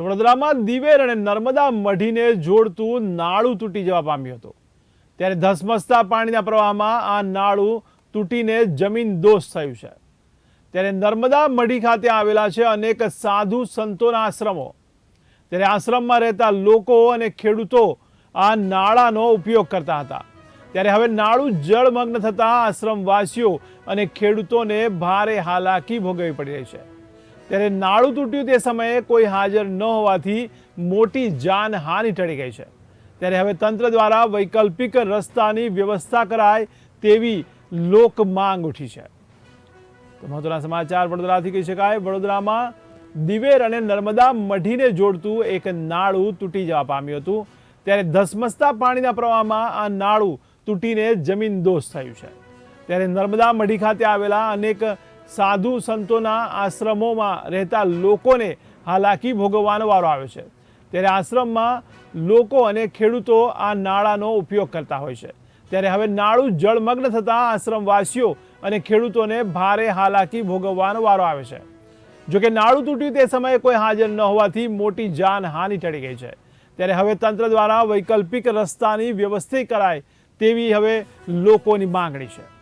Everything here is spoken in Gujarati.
તો વડોદરામાં દિવેર અને નર્મદા મઢીને જોડતું નાળું તૂટી જવા પામ્યું હતું. ત્યારે ધસમસતા પાણીના પ્રવાહમાં આ નાળું તૂટીને જમીન દોષ થયું છે. ત્યારે નર્મદા મઢી ખાતે આવેલા છે અનેક સાધુ સંતોના આશ્રમો. ત્યારે આશ્રમમાં રહેતા લોકો અને ખેડૂતો આ નાળાનો ઉપયોગ કરતા હતા. ત્યારે હવે નાળું જળમગ્ન થતાં આશ્રમવાસીઓ અને ખેડૂતોને ભારે હાલાકી ભોગવવી પડી રહી છે. ત્યારે નાળું તૂટ્યું તે સમયે કોઈ હાજર ન હોવાથી મોટી જાનહાનિ ટળી ગઈ છે. ત્યારે હવે તંત્ર દ્વારા વૈકલ્પિક રસ્તાની વ્યવસ્થા કરાય તેવી લોક માંગ ઉઠી છે. તો મહત્વના સમાચાર વડોદરાથી કહી શકાય. વડોદરામાં દિવેર અને નર્મદા મઢીને જોડતું એક નાળું તૂટી જવા પામ્યું હતું. ત્યારે ધસમસતા પાણીના પ્રવાહમાં આ નાળું તૂટીને જમીન દોષ થયું છે. ત્યારે નર્મદા મઢી ખાતે આવેલા અનેક સાધુ સંતોના આશ્રમોમાં રહેતા લોકોને હાલાકી ભોગવવાનો વારો આવ્યો છે. ત્યારે આશ્રમમાં લોકો અને ખેડૂતો આ નાળાનો ઉપયોગ કરતા હોય છે. ત્યારે હવે નાળું જળમગ્ન થતાં આશ્રમવાસીઓ અને ખેડૂતોને ભારે હાલાકી ભોગવવાનો વારો આવે છે. જોકે નાળું તૂટ્યું તે સમયે કોઈ હાજર ન હોવાથી મોટી જાનહાનિ ટળી ગઈ છે. ત્યારે હવે તંત્ર દ્વારા વૈકલ્પિક રસ્તાની વ્યવસ્થા કરાય તેવી હવે લોકોની માંગણી છે.